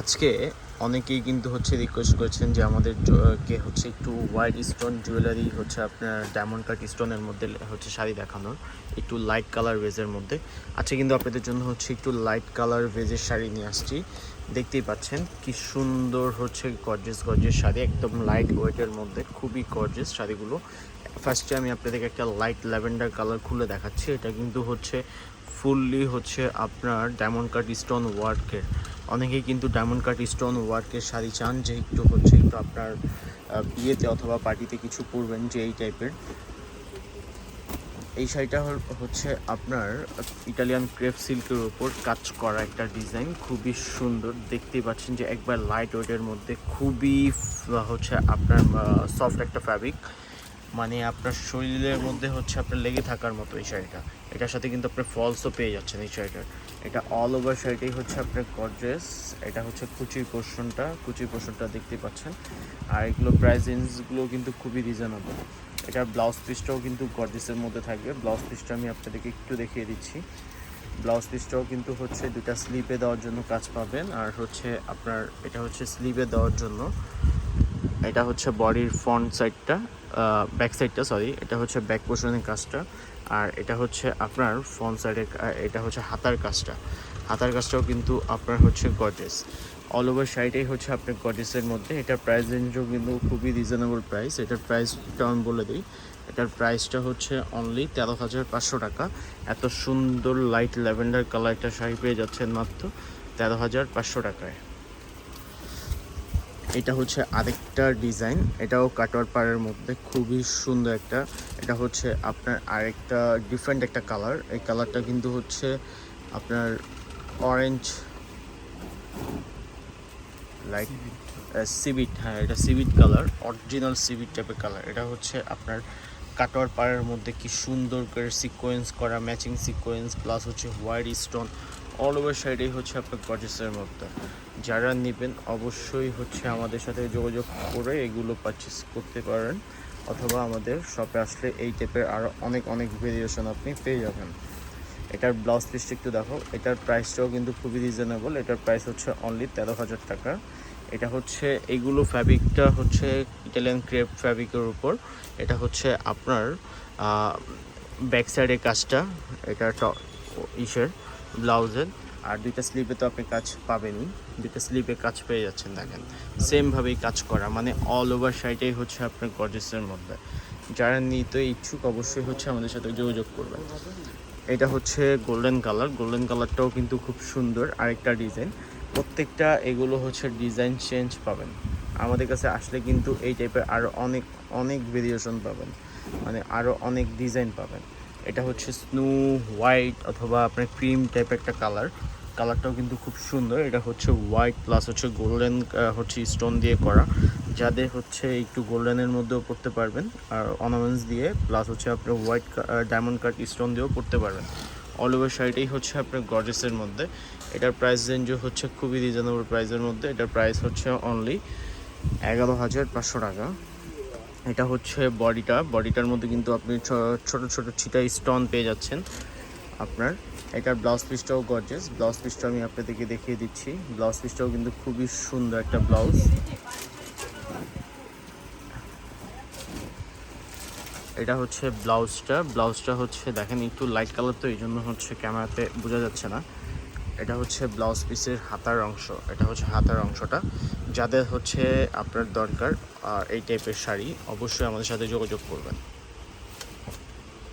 আজকে অনেকেই কিন্তু হচ্ছে রিকোয়েস্ট করেছেন যে আমাদের কে হচ্ছে একটু হোয়াইট স্টোন জুয়েলারি হচ্ছে আপনার ডায়মন্ড কাট স্টোনের মধ্যে হচ্ছে শাড়ি দেখানোর, একটু লাইট কালার ভেজের মধ্যে। আজকে কিন্তু আপনাদের জন্য হচ্ছে একটু লাইট কালার ভেজের শাড়ি নিয়ে আসছি। দেখতেই পাচ্ছেন কি সুন্দর হচ্ছে গর্জেস গর্জেস শাড়ি, একদম লাইট ওয়েটের মধ্যে, খুবই গর্জেস শাড়িগুলো। ফার্স্টে আমি আপনাদেরকে একটা লাইট ল্যাভেন্ডার কালার খুলে দেখাচ্ছি। এটা কিন্তু হচ্ছে ফুললি হচ্ছে আপনার ডায়মন্ড কাট স্টোন ওয়ার্কের অনেকেই কিন্তু ডায়মন্ড কাট স্টোন ওয়ার্কের শাড়ি চান যে একটু হচ্ছে একটু আপনার বিয়েতে অথবা পার্টিতে কিছু পরবেন যে এই টাইপের এই শাড়িটা হচ্ছে আপনার ইটালিয়ান ক্রেপ সিল্কের উপর কাজ করা একটা ডিজাইন খুবই সুন্দর। দেখতেই পাচ্ছেন যে একবার লাইট ওয়েটের মধ্যে খুবই হচ্ছে আপনার সফট একটা ফ্যাব্রিক মানে আপনার শরীরের মধ্যে হচ্ছে আপনার লেগে থাকার মতো এই শাড়িটা। এটার সাথে কিন্তু আপনি ফলসও পেয়ে যাচ্ছেন এই শাড়িটার এটা অল ওভার শাড়িটাই হচ্ছে আপনার গর্জেস এটা হচ্ছে কুচির পোর্শনটা কুচির পোর্শনটা দেখতে পাচ্ছেন। আর এগুলো প্রাইস রেঞ্জগুলো কিন্তু খুবই রিজনেবল এটার ব্লাউজ পিসটাও কিন্তু গর্জেসের মধ্যে থাকবে। ব্লাউজ পিসটা আমি আপনাদেরকে একটু দেখিয়ে দিচ্ছি। ব্লাউজ পিসটাও কিন্তু হচ্ছে দুটা স্লিপে দেওয়ার জন্য কাজ পাবেন। আর হচ্ছে আপনার, এটা হচ্ছে স্লিভে দেওয়ার জন্য। এটা হচ্ছে বডির ফ্রন্ট সাইডটা ব্যাক সাইডটা সরি এটা হচ্ছে ব্যাক পোর্শনের কাজটা, আর এটা হচ্ছে আপনার ফ্রন্ট সাইডের এটা হচ্ছে হাতার কাজটা। হাতার কাজটাও কিন্তু আপনার হচ্ছে গর্জেস অল ওভার শাড়িটাই হচ্ছে আপনার গর্জেসের মধ্যে। এটার প্রাইস রেঞ্জও কিন্তু খুবই রিজনেবল প্রাইস এটার প্রাইসটা আমি বলে দিই। এটার প্রাইসটা হচ্ছে অনলি তেরো হাজার পাঁচশো টাকা। এত সুন্দর লাইট ল্যাভেন্ডার কালার একটা শাড়ি পেয়ে যাচ্ছেন মাত্র তেরো হাজার পাঁচশো টাকায়। এটা হচ্ছে আরেকটা ডিজাইন। এটাও কাটোয়ার পাড়ের মধ্যে খুবই সুন্দর একটা। এটা হচ্ছে আপনার আরেকটা ডিফারেন্ট একটা কালার এই কালারটা কিন্তু হচ্ছে আপনার অরেঞ্জ লাইক সিবিট হ্যাঁ এটা সিবিট কালার অরিজিনাল সিবিট টাইপের কালার এটা হচ্ছে আপনার কাটোয়ার পাড়ের মধ্যে কি সুন্দর করে সিকোয়েন্স করা ম্যাচিং সিকোয়েন্স প্লাস হচ্ছে হোয়াইট স্টোন অল ওভার সাইডেই হচ্ছে আপনার গর্জেসের মধ্যে যারা নেবেন অবশ্যই হচ্ছে আমাদের সাথে যোগাযোগ করে এগুলো পারচেস করতে পারেন, অথবা আমাদের শপে আসলে এই টাইপের আরও অনেক অনেক ভেরিয়েশন আপনি পেয়ে যাবেন। এটার ব্লাউজ পিসটা একটু দেখো, এটার প্রাইসটাও কিন্তু খুবই রিজনেবল এটার প্রাইস হচ্ছে অনলি তেরো হাজার টাকা। এটা হচ্ছে এইগুলো ফ্যাব্রিকটা হচ্ছে ইটালিয়ান ক্রেপ ফ্যাব্রিকের উপর। এটা হচ্ছে আপনার ব্যাক সাইডের কাজটা, এটা ইসের। ব্লাউজের। আর দুইটা স্লিপে তো আপনি কাজ পাবেনই। দুইটা স্লিপে কাজ পেয়ে যাচ্ছেন, দেখেন। সেমভাবেই কাজ করা মানে অল ওভার সাইডেই হচ্ছে আপনার গর্জেসের মধ্যে। যারা নিতে ইচ্ছুক, অবশ্যই হচ্ছে আমাদের সাথে যোগাযোগ করবেন। এটা হচ্ছে গোল্ডেন কালার গোল্ডেন কালারটাও কিন্তু খুব সুন্দর, আরেকটা ডিজাইন প্রত্যেকটা এগুলো হচ্ছে ডিজাইন চেঞ্জ পাবেন। আমাদের কাছে আসলে কিন্তু এই টাইপের আরও অনেক অনেক ভেরিয়েশন পাবেন। মানে আরও অনেক ডিজাইন পাবেন। এটা হচ্ছে স্নো হোয়াইট অথবা আপনার ক্রিম টাইপ একটা কালার কালারটাও কিন্তু খুব সুন্দর। এটা হচ্ছে হোয়াইট প্লাস হচ্ছে গোল্ডেন হচ্ছে স্টোন দিয়ে করা। যাদের হচ্ছে একটু গোল্ডেনের মধ্যেও পড়তে পারবেন, আর অর্নামেন্টস দিয়ে প্লাস হচ্ছে আপনার হোয়াইট ডায়মন্ড কাট স্টোন দিয়েও পড়তে পারবেন। অল ওভার শাড়িটাই হচ্ছে আপনার গর্জেসের মধ্যে। এটার প্রাইস রেঞ্জও হচ্ছে খুবই রিজনেবল প্রাইসের মধ্যে। এটার প্রাইস হচ্ছে অনলি এগারো হাজার পাঁচশো টাকা। এটা হচ্ছে বডিটা। বডিটার মধ্যে কিন্তু আপনি ছোট ছোট ছিটা স্টোন পেয়ে যাচ্ছেন আপনার। এটার ব্লাউজ পিসটাও গর্জেস ব্লাউজ পিসটা আমি আপনাদেরকে দেখিয়ে দিচ্ছি। ব্লাউজ পিসটাও কিন্তু খুবই সুন্দর একটা ব্লাউজ এটা হচ্ছে ব্লাউজটা ব্লাউজটা হচ্ছে, দেখেন একটু লাইট কালার তো এই জন্য হচ্ছে ক্যামেরাতে বোঝা যাচ্ছে না। এটা হচ্ছে ব্লাউজ পিসের হাতার অংশ, এটা হচ্ছে হাতার অংশটা। যাদের হচ্ছে আপনার দরকার এই টাইপের শাড়ি, অবশ্যই আমাদের সাথে যোগাযোগ করবেন।